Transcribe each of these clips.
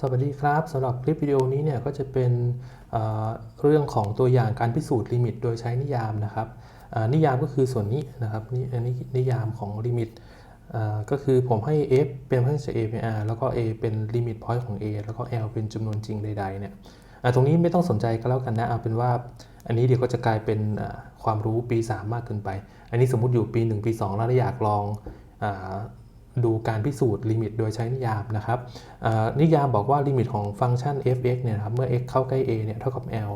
สวัสดีครับสำหรับคลิปวิดีโอนี้เนี่ยก็จะเป็นเเรื่องของตัวอย่างการพิสูจน์ลิมิต โดยใช้นิยามนะครับนิยามก็คือส่วนนี้นะครับนี่อันนี้นิยามของลิมิตก็คือผมให้ f เป็นพันธุ์ a เป็น r แล้วก็ a เป็นลิมิตพอยต์ของ a แล้วก็ l เป็นจำนวนจริงใดๆเนี่ยตรงนี้ไม่ต้องสนใจก็แล้วกันนะเอาเป็นว่า อันนี้เดี๋ยวก็จะกลายเป็นความรู้ปี 3 มากเกินไป อันนี้สมมติอยู่ปี 1 ปี 2 แล้วอยากลองอ ดูการพิสูจน์ลิมิตโดยใช้นิยามนะครับนิยามบอกว่าลิมิตของฟังก์ชัน f(x) เนี่ยนะครับเมื่อ x เข้าใกล้ a เนี่ยเท่ากับ l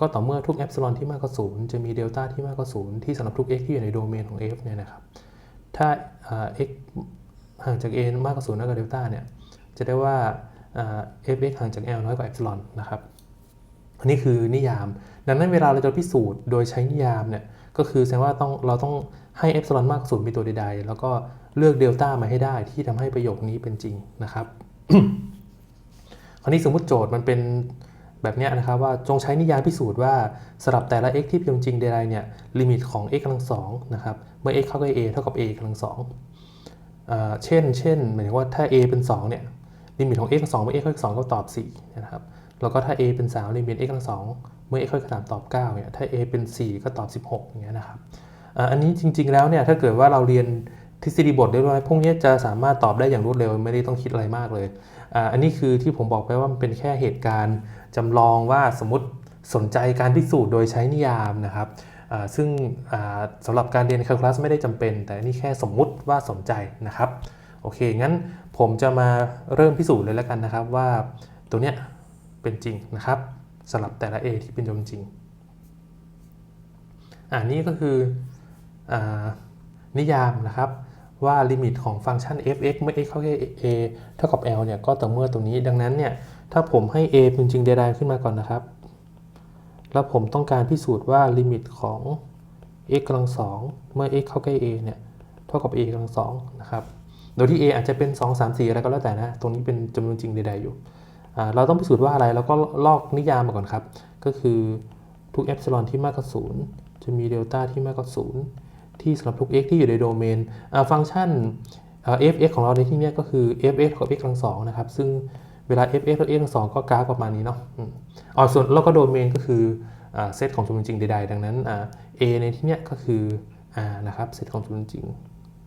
ก็ต่อเมื่อทุก epsilon ที่มากกว่า0จะมีเดลต้าที่มากกว่า0ที่สำหรับทุก x ที่อยู่ในโดเมนของ f เนี่ยนะครับถ้า x ห่างจาก a มากกว่า0น้อยกว่าเดลต้าเนี่ยจะได้ว่า f(x) ห่างจาก l น้อยกว่า epsilon นะครับอันนี้คือนิยาม ดังนั้นเวลาเราจะพิสูจน์โดยใช้นิยามเนี่ยก็คือแสดงว่าต้องเราต้องให้ epsilon มากกว่า0เป็นตัวใดๆ แล้วก็ เลือกเดลต้ามาให้ได้ที่ทำให้ประโยคนี้เป็นจริงนะครับ คราวนี้สมมติโจทย์มันเป็นแบบเนี้ยนะครับว่าจงใช้นิยามพิสูจน์ว่าสลับแต่ละ x ที่เป็นจริงใดๆเนี่ยลิมิตของ x กำลังสองนะครับเมื่อ x เข้าใกล้ a เท่ากับ a กำลังสองเช่น เช่นหมายถึงว่าถ้า a เป็น2เนี่ยลิมิตของ x กำลังสองเมื่อ x เข้าใกล้สองก็ตอบ4นะครับแล้วก็ถ้า a เป็น3ลิมิต x กำลังสองเมื่อ x เข้าใกล้สามตอบ9เนี่ยถ้า a เป็น 4 ก็ตอบ 16อย่างเงี้ยนะครับอันนี้จริงๆแล้วเนี่ยถ้าเกิดว่าเราเรียน ทฤษฎีบทเรียบร้อยพวกนี้จะสามารถตอบได้อย่างรวดเร็วไม่ได้ต้องคิดอะไรมากเลยอันนี้คือที่ผมบอกไปว่ามันเป็นแค่เหตุการณ์จำลองว่าสมมติสนใจการพิสูจน์โดยใช้นิยามนะครับซึ่งอ่าสำหรับการเรียนคลคลัสไม่ได้จำเป็น แต่นี่แค่สมมุติว่าสนใจนะครับโอเคงั้นผมจะมาเริ่มพิสูจน์เลยแล้วกันนะครับว่าตัวเนี้ยเป็นจริงนะครับสำหรับแต่ละ a ที่เป็นจริงอ่านี่ก็คืออนิยามนะครับ ว่าลิมิตของฟังก์ชัน f(x) เมื่อ x เข้าใกล้ a เท่ากับ l เนี่ยก็ต่อเมื่อตรงนี้ ดังนั้นเนี่ยถ้าผมให้ a เป็นจริงใดๆขึ้นมาก่อนนะครับ แล้วผมต้องการพิสูจน์ว่าลิมิตของ x กำลังสองเมื่อ x เข้าใกล้ a เนี่ยเท่ากับ a กำลังสองนะครับโดยที่ a อาจจะเป็น 2 3 4 อะไรก็แล้วแต่นะ ตรงนี้เป็นจำนวนจริงใดๆอยู่ เราต้องพิสูจน์ว่าอะไรเราก็ลอกนิยามมาก่อนครับ ก็คือทุก epsilon ที่มากกว่า0จะมีเดลต้าที่มากกว่า0 ที่สำหรับทุก x ที่อยู่ในโดเมนฟังก์ชัน f(x) ของเราในที่นี้ก็คือ f(x) กับ x กำลังสองนะครับ ซึ่งเวลา f(x) กับ x กำลังสองก็กราฟประมาณนี้เนาะอ๋อส่วนแล้วก็โดเมนก็คือเซตของจำนวนจริงใดๆ ดังนั้น a ในที่นี้ก็คือ r นะครับ เซตของจำนวนจริง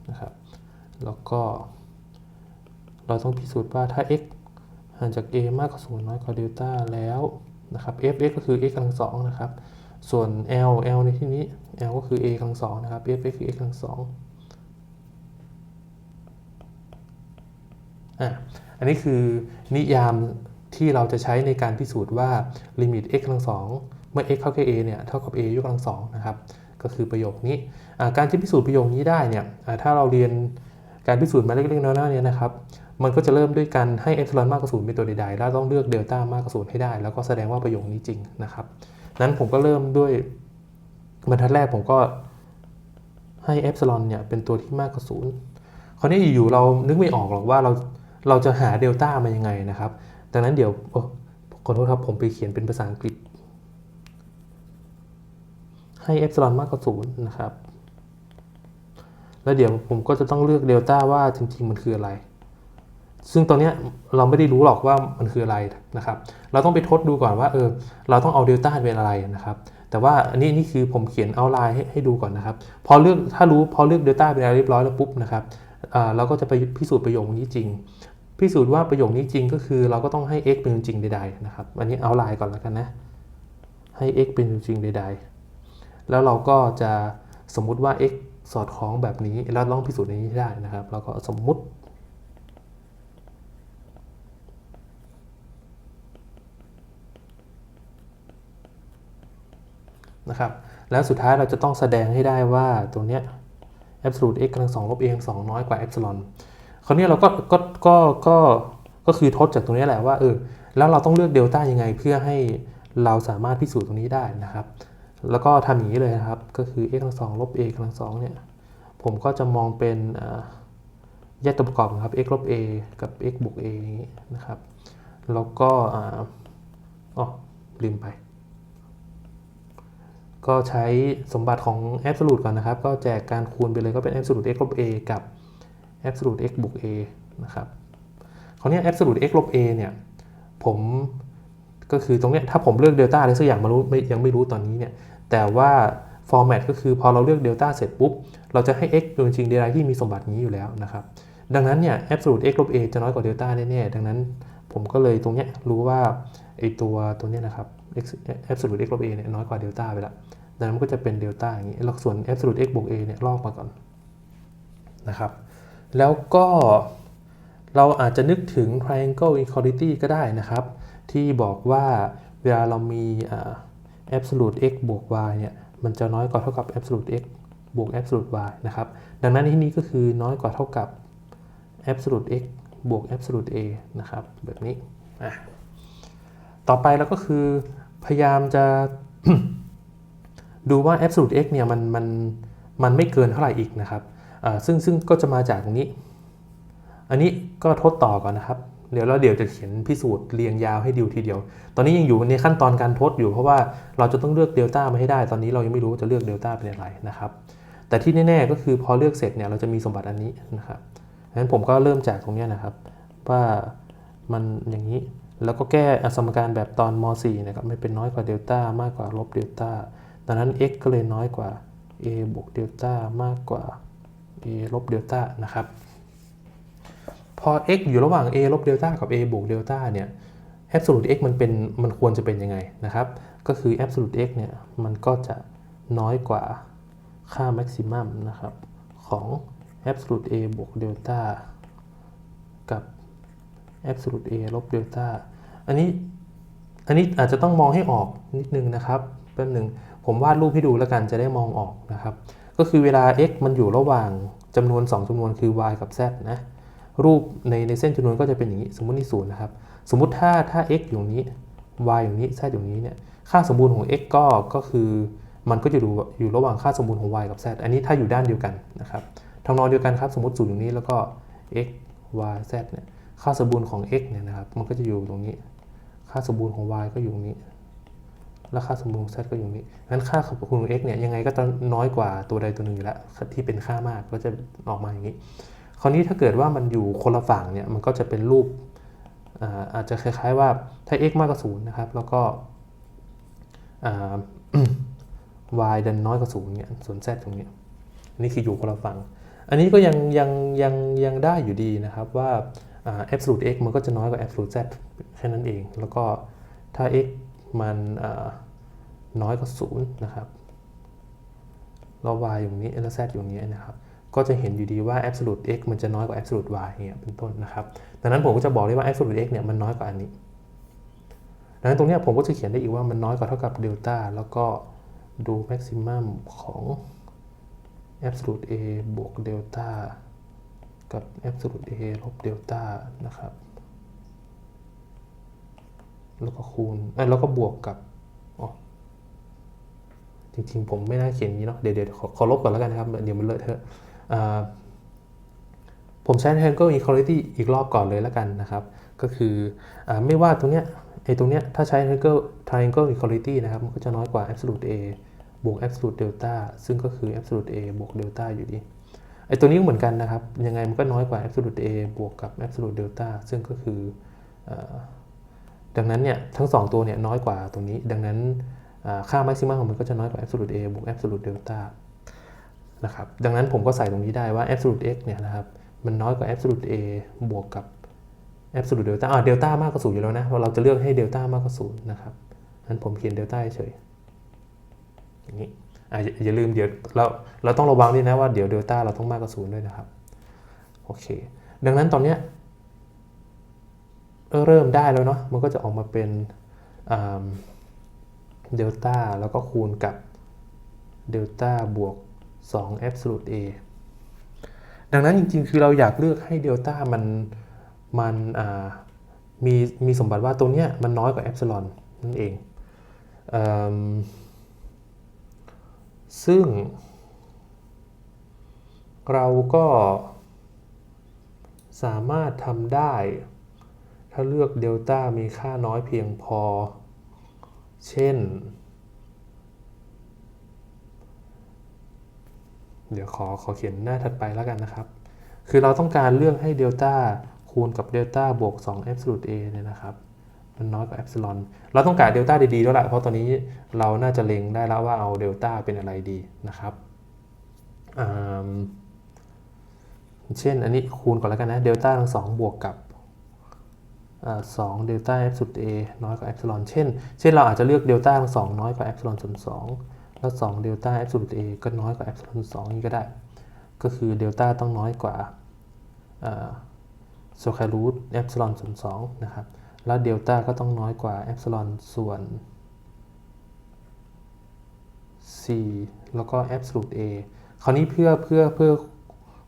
นะครับ แล้วก็ เราต้องพิสูจน์ว่าถ้า x ห่างจาก a มากกว่า0น้อยกว่าเดลต้าแล้วนะครับ f(x) ก็คือ x กำลังสองนะครับ ส่วน l l ในที่นี้ l ก็คือ a กำลังสองนะครับ f(x) คือ x กำลังสองอะอันนี้คือนิยามที่เราจะใช้ในการพิสูจน์ว่าลิมิต x กำลังสองเมื่อ x เข้าใกล้ a เนี่ยเท่ากับ a ยกกำลังสองนะครับก็คือประโยคนี้การที่พิสูจน์ประโยคนี้ได้เนี่ยถ้าเราเรียนการพิสูจน์มาเล็กๆน้อยๆเนี่ยนะครับมันก็จะเริ่มด้วยการให้เอ p ซ i l o n มากกว่าศูนย์เป็นตัวใดๆ แล้วต้องเลือกเดลต้ามากกว่าศูนย์ให้ได้ แล้วก็แสดงว่าประโยคนี้จริงนะครับ นั้นผมก็เริ่มด้วยบรรทัดแรกผมก็ให้เอ p ซ i l o n เนี่ยเป็นตัวที่มากกว่าศูนย์คราวนี้อยู่ๆเรานึกไม่ออกหรอกว่าเราเราจะหาเดลต้ามายังไงนะครับ ดังนั้นเดี๋ยวขอโทษครับผมไปเขียนเป็นภาษาอังกฤษ ให้เอ p ซ i l o n มากกว่าศูนย์นะครับ แล้วเดี๋ยวผมก็จะต้องเลือกเดลต้าว่าจริงๆมันคืออะไร ซึ่งตอนนี้เราไม่ได้รู้หรอกว่ามันคืออะไรนะครับ เราต้องไปทดดูก่อนว่าเออเราต้องเอาเดลต้าเป็นอะไรนะครับ แต่ว่าอันนี้นี่คือผมเขียนเอาไลน์ให้ให้ดูก่อนนะครับ พอเลือกถ้ารู้พอเลือกเดลต้าเป็นอะไรเรียบร้อยแล้วปุ๊บนะครับเราก็จะไปพิสูจน์ประโยคนี้จริง พิสูจน์ว่าประโยคนี้จริงก็คือเราก็ต้องให้ x เป็นจริงใดๆนะครับ อันนี้เอาไลน์ก่อนแล้วกันนะ ให้ x เป็นจริงใดๆ แล้วเราก็จะสมมุติว่า x สอดคล้องแบบนี้ แล้วลองพิสูจน์ในนี้ได้นะครับแล้วก็สมมุติ นะครับ แล้วสุดท้ายเราจะต้องแสดงให้ได้ว่าตรงเนี้ย absolute x กำลังสองลบ a กำลังสองน้อยกว่า epsilon คราวนี้เราก็ก็ก็ก็ก็คือทดจากตรงนี้แหละว่าเออแล้วเราต้องเลือกเดลต้ายังไงเพื่อให้เราสามารถพิสูจน์ตรงนี้ได้นะครับ แล้วก็ทำอย่างนี้เลยนะครับ ก็คือ x กำลังสองลบ a กำลังสองเนี่ยผมก็จะมองเป็นแยกตัวประกอบนะครับ x ลบ a กับ x บวก a อย่างนี้นะครับ แล้วก็อ๋อลืมไป ก็ใช้สมบัติของ absolute ก่อนนะครับ ก็แจกการคูณไปเลยก็เป็น absolute x ลบ a กับ absolute x บวก a นะครับคราวนี้ absolute x ลบ a เนี่ย ผมก็คือตรงเนี้ยถ้าผมเลือกเดลต้าอะไรสักอย่างมารู้ยังไม่รู้ตอนนี้เนี่ย แต่ว่า format ก็คือพอเราเลือกเดลต้าเสร็จปุ๊บ เราจะให้ x โดยจริงๆ derive ที่มีสมบัตินี้อยู่แล้วนะครับ ดังนั้นเนี่ย absolute x ลบ a จะน้อยกว่าเดลต้าแน่ๆ ดังนั้น ผมก็เลยตรงเนี้ยรู้ว่าไอตัวตัวเนี้ยนะครับ x absolute x ลบ a เนี่ยน้อยกว่าเดลต้าไปละดังนั้นมันก็จะเป็นเดลต้าอย่างนี้แล้วส่วน absolute x บวก a เนี่ยลอกมาก่อนนะครับ แล้วก็เราอาจจะนึกถึง triangle equality ก็ได้นะครับ ที่บอกว่าเวลาเรามีอ่า absolute x บวก y เนี่ยมันจะน้อยกว่าเท่ากับ absolute x บวก absolute y นะครับ ดังนั้นที่นี้ก็คือน้อยกว่าเท่ากับ absolute x บวก absolute a นะครับ แบบนี้ ต่อไปแล้วก็คือพยายามจะดูว่า absolute x เนี่ยมันมันมันไม่เกินเท่าไหร่อีกนะครับ ซึ่งซึ่งก็จะมาจากตรงนี้ อันนี้ก็ทดต่อก่อนนะครับ เดี๋ยวเราเดี๋ยวจะเขียนพิสูจน์เรียงยาวให้ดูทีเดียว ตอนนี้ยังอยู่ในขั้นตอนการทดอยู่เพราะว่าเราจะต้องเลือกเดลต้ามาให้ได้ ตอนนี้เรายังไม่รู้ว่าจะเลือกเดลต้าเป็นอะไรนะครับ แต่ที่แน่ๆก็คือพอเลือกเสร็จเนี่ยเราจะมีสมบัติอันนี้นะครับ งั้นผมก็เริ่มจากตรงนี้นะครับ ว่ามันอย่างนี้แล้วก็แก้สมการแบบตอนม .4 นะครับไม่เป็นน้อยกว่าเดลต้ามากกว่าลบเดลต้าดังนั้น x ก็เลยน้อยกว่า a บวกเดลต้ามากกว่า a ลบเดลต้านะครับ พอ x อยู่ระหว่าง a ลบเดลต้ากับ a บวกเดลต้าเนี่ย absolute x มันเป็นมันควรจะเป็นยังไงนะครับ ก็คือ absolute x เนี่ยมันก็จะน้อยกว่าค่า maximum นะครับของ absolute a บวกเดลต้ากับ absolute a ลบเดลต้าอันนี้อันนี้อาจจะต้องมองให้ออกนิดนึงนะครับแป๊บหนึ่งผมวาดรูปให้ดูแล้วกันจะได้มองออกนะครับ ก็คือเวลา x มันอยู่ระหว่างจำนวน 2จำนวนคือ y กับ z นะรูปในในเส้นจำนวนก็จะเป็นอย่างนี้ สมมตินี่ศูนย์นะครับ สมมุติถ้าถ้า x อยู่ตรงนี้ y อยู่นี้ z อยู่นี้เนี่ยค่าสมบูรณ์ของ x ก็ก็คือมันก็จะอยู่อยู่ระหว่างค่าสมบูรณ์ของ y กับ z อันนี้ถ้าอยู่ด้านเดียวกันนะครับ ทำนองเดียวกันครับ สมมติศูนย์อยู่นี้แล้วก็ x y z เนี่ยค่าสมบูรณ์ของ x เนี่ยนะครับ มันก็จะอยู่ตรงนี้ ค่าสมบูรณ์ของ y ก็อยู่ตรงนี้ และค่าสมบูรณ์ของ z ก็อยู่ตรงนี้งั้นค่าสมบูรณ์ของ x เนี่ยยังไงก็จะน้อยกว่าตัวใดตัวหนึ่งอยู่แล้วที่เป็นค่ามากก็จะออกมาอย่างนี้ คราวนี้ถ้าเกิดว่ามันอยู่คนละฝั่งเนี่ยมันก็จะเป็นรูปอาจจะคล้ายๆว่าถ้า x มากกว่าศูนย์นะครับ แล้วก็ y ดันน้อยกว่าศูนย์เนี่ยส่วน z ตรงเนี้ยอันนี้คืออยู่คนละฝั่ง อันนี้ก็ยังยังยังยังได้อยู่ดีนะครับว่าอ่า absolute x มันก็จะน้อยกว่า absolute z แค่นั้นเอง แล้วก็ถ้า x มันน้อยกว่าศูนย์นะครับแล้ว y อยู่นี้แล้ว z อยู่นี้นะครับก็จะเห็นอยู่ดีว่า absolute x มันจะน้อยกว่า absolute y เนี่ยเป็นต้นนะครับดังนั้นผมก็จะบอกได้ว่า absolute x เนี่ยมันน้อยกว่าอันนี้ดังนั้นตรงนี้ผมก็จะเขียนได้อีกว่ามันน้อยกว่าเท่ากับเดลต้าแล้วก็ดู maximum ของ absolute a บวกเดลต้ากับ absolute a ลบเดลต้านะครับ แล้วก็คูณเอ้แล้วก็บวกกับอ๋อจริงๆ ผมไม่น่าเขียนอย่างนี้เนาะ เดี๋ยวเดี๋ยวขอขอลบก่อนแล้วกันนะครับ เดี๋ยวมันเลอะเทอะผมใช้ triangle equality อีกรอบก่อนเลยแล้วกันนะครับ ก็คืออไม่ว่าตรงเนี้ยไอ้ตรงเนี้ยถ้าใช้ triangle triangle equality นะครับ มันก็จะน้อยกว่า absolute a บวก absolute delta ซึ่งก็คือ absolute a บวก delta อยู่ดีไอตัวนี้ก็เหมือนกันนะครับ ยังไงมันก็น้อยกว่า absolute a บวกกับ absolute delta ซึ่งก็คืออดังนั้นเนี่ยทั้ง 2 ตัวเนี่ยน้อยกว่าตรงนี้ ดังนั้นอ่าค่า maximum ของมันก็จะน้อยกว่า absolute a บวก absolute delta นะครับดังนั้นผมก็ใส่ตรงนี้ได้ว่า absolute x เนี่ยนะครับมันน้อยกว่า absolute a บวกกับ absolute delta อ่า delta มากกว่าศูนย์อยู่แล้วนะเราจะเลือกให้ delta มากกว่าศูนย์นะครับงั้นผมเขียน delta เฉย อย่างนี้ออย่าลืมเดี๋ยวเราเราต้องระวังด้วยนะว่าเดี๋ยว delta เราต้องมากกว่าศูนย์ด้วยนะครับโอเค ดังนั้นตอนเนี้ยเริ่มได้แล้วเนาะมันก็จะออกมาเป็นเดลต้าแล้วก็คูณกับเดลต้าบวก2 absolute a ดังนั้นจริงๆ คือเราอยากเลือกให้เดลต้ามันมันมีมีสมบัติว่าตัวเนี้ยมันน้อยกว่าเอปซิลอนนั่นเองเอ ซึ่ง เราก็สามารถทำได้ ถ้าเลือกเดลต้ามีค่าน้อยเพียงพอ เช่น เดี๋ยวขอขอเขียนหน้าถัดไปแล้วกันนะครับ คือเราต้องการเลือกให้เดลต้าคูณกับเดลต้าบวก2 absolute a เนี่ยนะครับ มันน้อยกว่าเอ p ซิลอนเราต้องการเดลต้าดีๆแล้วแหละเพราะตอนนี้เราน่าจะเล็งได้แล้วว่าเอาเดลต้าเป็นอะไรดีนะครับเช่นอันนี้คูณก่อนแล้วกันนะเดลต้าทั้งสองบวกกับสองเดลต้าเอฟสุด a น้อยกว่าเอ p ซิลอนเช่น เช่นเราอาจจะเลือกเดลต้าทั้งสองน้อยกว่าเอ p ซิลอนส่วนสองแล้ว2เดลต้าเอฟสุด a ก็น้อยกว่าเอ p ซิลอนส่วนสองนี่ก็ได้ ก็คือเดลต้าต้องน้อยกว่าโซคารูทเอ p ซิลอนส่วนสองนะครับ แล้วเดลต้าก็ต้องน้อยกว่าเอ p ซิลอนส่วน4แล้วก็ absolute a คราวนี้เพื่อเพื่อเพื่อ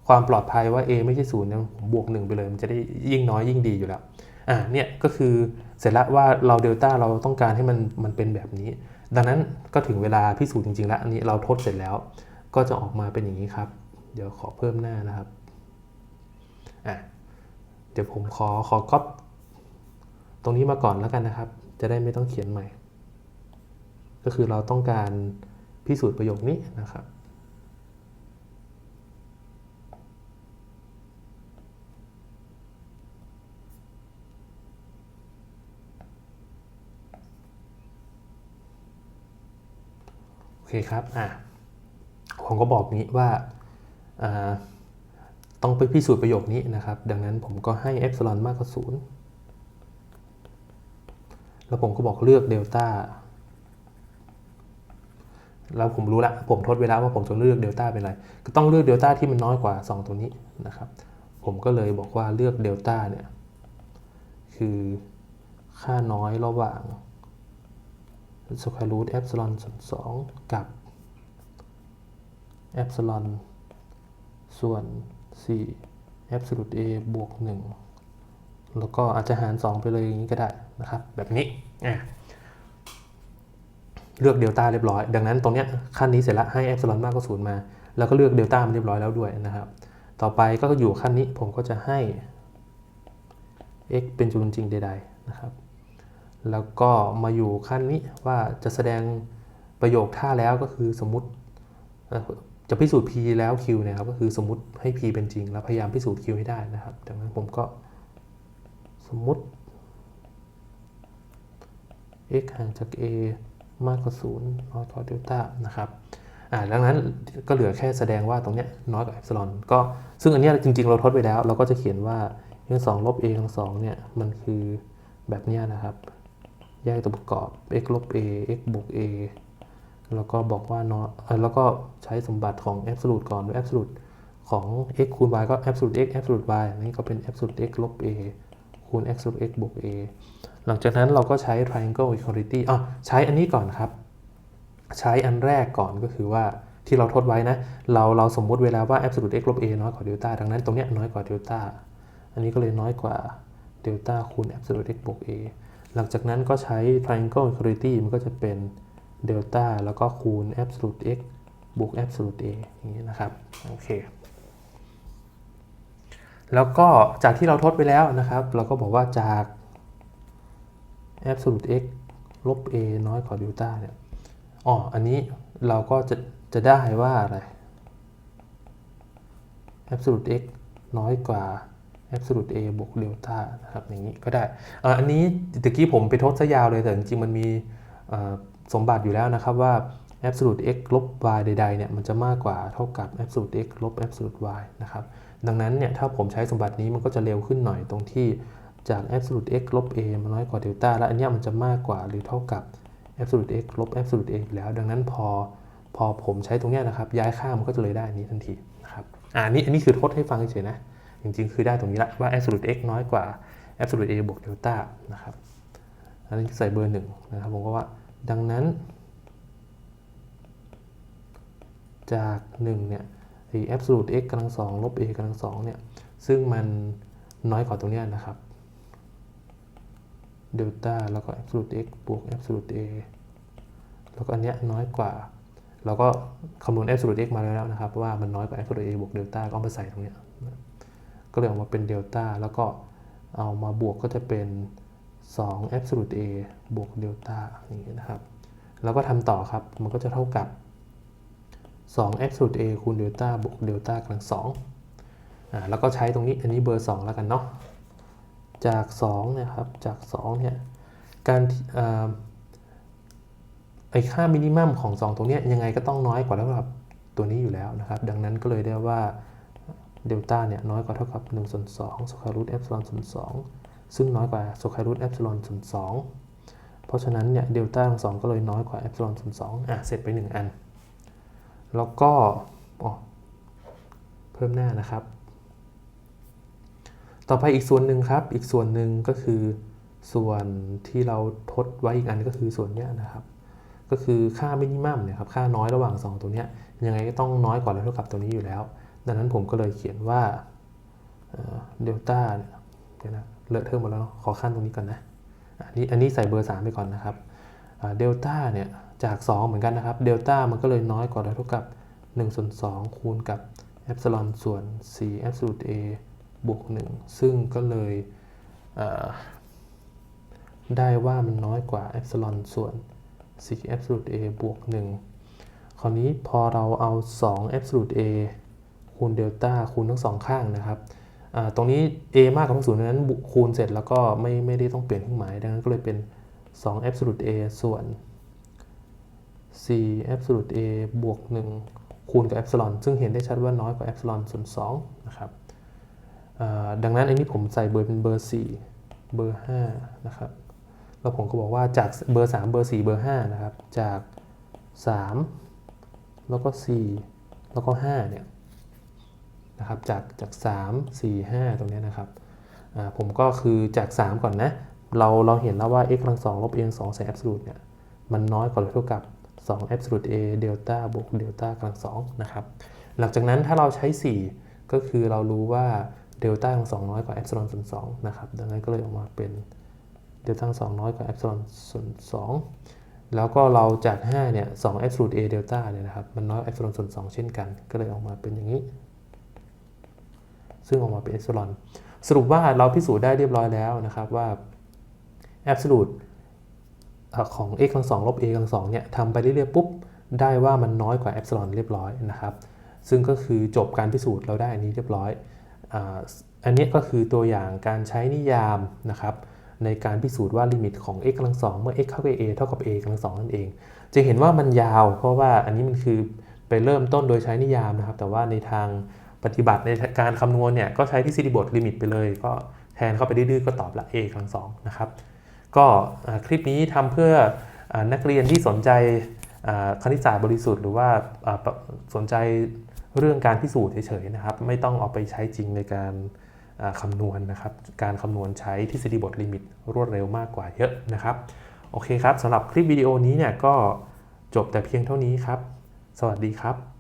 ความปลอดภัยว่า a ไม่ใช่ศูนย์เนี่ยผมบวกหนึ่งไปเลย มันจะได้ยิ่งน้อยยิ่งดีอยู่แล้ว อ่าเนี่ยก็คือเสร็จแล้วว่าเราเดลต้าเราต้องการให้มันมันเป็นแบบนี้ ดังนั้นก็ถึงเวลาพิสูจน์จริงๆแล้ว อันนี้เราทดเสร็จแล้ว ก็จะออกมาเป็นอย่างนี้ครับ เดี๋ยวขอเพิ่มหน้านะครับอะเดี๋ยวผมขอขอก๊อป รงนี้มาก่อนแล้วกันนะครับ จะได้ไม่ต้องเขียนใหม่ ก็คือเราต้องการพิสูจน์ประโยคนี้นะครับ โอเคครับ อะผมก็บอกนี้ว่าต้องไปพิสูจน์ประโยคนี้นะครับ ดังนั้นผมก็ให้เอ p ซิลอนมากกว่าศูนย์ แล้วผมก็บอกเลือกเดลต้าแล้วผมรู้ละผมทดเวลาว่าผมจะเลือกเดลต้าเป็นอะไร ก็ต้องเลือกเดลต้าที่มันน้อยกว่า 2 ตัวนี้นะครับ ผมก็เลยบอกว่าเลือกเดลต้าเนี่ย คือค่าน้อยระหว่างสแควรูทเอ p ซิลอนส่วนสองกับเอ p ซิลอนส่วน4 absolute a บวก 1 แล้วก็อาจจะหาร 2 ไปเลยอย่างนี้ก็ได้ นะครับแบบนี้เลือกเดลต้าเรียบร้อย ดังนั้นตรงเนี้ยขั้นนี้เสร็จแล้วให้ epsilon มากกว่าศูนย์มา แล้วก็เลือกเดลต้ามันเรียบร้อยแล้วด้วยนะครับ ต่อไปก็อยู่ขั้นนี้ผมก็จะให้ x เป็นจุลจริงใดๆนะครับ แล้วก็มาอยู่ขั้นนี้ว่าจะแสดงประโยคท่าแล้วก็คือสมมติจะพิสูจน์ p แล้ว q นะครับก็คือสมมติให้ p เป็นจริง แล้วพยายามพิสูจน์ q ให้ได้นะครับ ดังนั้นผมก็สมมติ x ห่างจาก a มากกว่า0น้อยกว่าเดลต้านะครับอ่าดังนั้นก็เหลือแค่แสดงว่าตรงเนี้ยน้อยกว่าเอ p ซิลอนก็ซึ่งอันนี้จริง ๆ เราทดไปแล้ว เราก็จะเขียนว่าทั้งสองลบ a ทั้งสองเนี่ยมันคือแบบนี้นะครับ แยกตัวประกอบ x ลบ a x บวก a แล้วก็บอกว่าเนาะแล้วก็ใช้สมบัติของ absolute ก่อนโดย absolute ของ x คูณ y ก็ absolute x absolute y นี่ก็เป็น absolute x ลบ a คูณ absolute x บวก a หลังจากนั้นเราก็ใช้ triangle equality อะใช้อันนี้ก่อนครับ ใช้อันแรกก่อนก็คือว่าที่เราทดไว้นะ เราเราสมมุติเวลาว่า absolute x ลบ a น้อยกว่าเดลต้าดังนั้นตรงนี้น้อยกว่าเดลต้าอันนี้ก็เลยน้อยกว่าเดลต้าคูณ absolute x บวก a หลังจากนั้นก็ใช้ triangle equality มันก็จะเป็นเดลต้าแล้วก็คูณ absolute x บวก absolute a อย่างนี้นะครับ โอเค แล้วก็จากที่เราทดไปแล้วนะครับ เราก็บอกว่าจาก absolute x ลบ a น้อยกว่าเดลต้าเนี่ยอ๋ออันนี้เราก็จะจะได้ว่าอะไร absolute x น้อยกว่า absolute a บวกเดลต้านะครับอย่างนี้ก็ได้อันนี้ตะกี้ผมไปทดซะยาวเลยแต่จริงๆมันมีสมบัติอยู่แล้วนะครับว่า absolute x ลบ y ใดๆเนี่ยมันจะมากกว่าเท่ากับ absolute x ลบ absolute y นะครับดังนั้นเนี่ยถ้าผมใช้สมบัตินี้มันก็จะเร็วขึ้นหน่อยตรงที่ จาก absolute x ลบ a มันน้อยกว่าเดลต้าแล้วอันนี้มันจะมากกว่าหรือเท่ากับ absolute x ลบ absolute a อยู่แล้ว ดังนั้นพอพอผมใช้ตรงนี้นะครับ ย้ายค่ามันก็จะเลยได้อันนี้ทันทีนะครับอ่านี่อันนี้คือทดให้ฟังเฉยๆนะ จริงๆ คือได้ตรงนี้ละว่า absolute x น้อยกว่า absolute a บวกเดลต้านะครับอันนี้ใส่เบอร์หนึ่งนะครับผมก็ว่าดังนั้น จาก1เนี่ยไอ้ absolute x กำลังสองลบ a กำลังสองเนี่ยซึ่งมันน้อยกว่าตรงนี้นะครับ เดลต้าแล้วก็ absolute x บวก absolute a แล้วก็อันเนี้ยน้อยกว่า เราก็คำนวณ absolute x มาแล้วนะครับ ว่ามันน้อยกว่า absolute a บวกเดลต้าก็เอามาใส่ตรงเนี้ยก็เลยออกมาเป็นเดลต้าแล้วก็เอามาบวกก็จะเป็น 2 absolute a บวกเดลต้าอย่างนี้นะครับ แล้วก็ทำต่อครับ มันก็จะเท่ากับ 2 absolute a คูณเดลต้าบวกเดลต้ากำลัง2อ่าแล้วก็ใช้ตรงนี้อันนี้เบอร์ 2 แล้วกันเนาะ จาก2นะครับจาก2เนี่ยการอไอค่ามินิมัมของ 2 ตรงเนี้ยยังไงก็ต้องน้อยกว่าเท่ากับตัวนี้อยู่แล้วนะครับ ดังนั้นก็เลยได้ว่าเดลต้าเนี่ยน้อยกว่าเท่ากับ1ส่วน2สแควร์รูทเอฟซิลอนส่วน2ซึ่งน้อยกว่าสแควร์รูทเอฟซิลอนส่วน2เพราะฉะนั้นเนี่ยเดลต้าทั้งสองก็เลยน้อยกว่าเอฟซิลอนส่วน2อะเสร็จไป 1 อัน แล้วก็เพิ่มหน้านะครับ ต่อไปอีกส่วนหนึ่งครับ อีกส่วนหนึ่งก็คือส่วนที่เราทดไว้อีกอันก็คือส่วนเนี้ยนะครับ ก็คือค่ามินิมัมเนี่ยครับค่าน้อยระหว่าง 2 ตัวเนี้ยยังไงก็ต้องน้อยกว่าหรือเท่ากับตัวนี้อยู่แล้ว ดังนั้นผมก็เลยเขียนว่าเดลต้าเนี่ยเดี๋ยวนะเลอะเทอะหมดแล้วขอขั้นตรงนี้ก่อนนะอันนี้อันนี้ใส่เบอร์ 3 ไปก่อนนะครับเดลต้าเนี่ยจาก 2 เหมือนกันนะครับเดลต้ามันก็เลยน้อยกว่าหรือเท่ากับ1ส่วน2คูณกับเอฟซิลอนส่วน4 absolute a บวก1ซึ่งก็เลยเได้ว่ามันน้อยกว่าเอฟซิลอนส่วน4 absolute a บวก1คราวนี้พอเราเอา2 absolute a คูณเดลต้าคูณทั้งสองข้างนะครับตรงนี้ a มากกว่าทั้งศูนย์ดังนั้นคูณเสร็จแล้วก็ไม่ไม่ได้ต้องเปลี่ยนเครื่องหมาย ดังนั้นก็เลยเป็น2 absolute a ส่วน4 absolute a บวก1คูณกับเอฟซิลอนซึ่งเห็นได้ชัดว่าน้อยกว่าเอฟซิลอนส่วน2นะครับ ดังนั้นอันนี้ผมใส่เบอร์เป็นเบอร์ 4 เบอร์ 5 นะครับ แล้วผมก็บอกว่าจากเบอร์ 3 เบอร์ 4 เบอร์ 5 นะครับ จาก 3 แล้วก็ 4 แล้วก็ 5 เนี่ยนะครับจากจาก 3 4 5 ตรงนี้นะครับผมก็คือจาก 3 ก่อนนะ เราเราเห็นแล้วว่า x กำลัง2ลบ a กำลัง2ใส่ absolute เนี่ยมันน้อยกว่าหรือเท่ากับ 2 absolute a เดลต้าบวกเดลต้ากำลัง2นะครับ หลังจากนั้นถ้าเราใช้ 4 ก็คือเรารู้ว่า เดลต้ากำลัง2น้อยกว่า epsilon ส่วน2นะครับ ดังนั้นก็เลยออกมาเป็นเดลต้ากำลัง2น้อยกว่า epsilon ส่วน2แล้วก็เราจาก5เนี่ย2 absolute a เดลต้าเนี่ยนะครับ มันน้อยกว่า epsilon ส่วน2เช่นกัน ก็เลยออกมาเป็นอย่างนี้ ซึ่งออกมาเป็น epsilon สรุปว่าเราพิสูจน์ได้เรียบร้อยแล้วนะครับว่า absolute ของ x กำลัง2ลบ a กำลัง2เนี่ยทำไปเรื่อยๆปุ๊บ ได้ว่ามันน้อยกว่า epsilon เรียบร้อยนะครับ ซึ่งก็คือจบการพิสูจน์เราได้อันนี้เรียบร้อย อันนี้ก็คือตัวอย่างการใช้นิยามนะครับในการพิสูจน์ว่าลิมิตของ x กำลัง2เมื่อ x เข้ากับ a เท่ากับ a กำลัง2นั่นเอง จะเห็นว่ามันยาว เพราะว่าอันนี้มันคือไปเริ่มต้นโดยใช้นิยามนะครับ แต่ว่าในทางปฏิบัติในการคำนวณเนี่ยก็ใช้ทฤษฎีบทลิมิตไปเลย ก็แทนเข้าไปดื้อๆก็ตอบละ a กำลัง2นะครับ ก็คลิปนี้ทำเพื่ออนักเรียนที่สนใจคณิตศาสตร์บริสุทธิ์ หรือว่าสนใจ เรื่องการพิสูจน์เฉยๆนะครับ ไม่ต้องเอาไปใช้จริงในการคำนวณนะครับ การคำนวณใช้ทฤษฎีบทลิมิตรวดเร็วมากกว่าเยอะนะครับ โอเคครับสำหรับคลิปวิดีโอนี้เนี่ยก็จบแต่เพียงเท่านี้ครับ สวัสดีครับ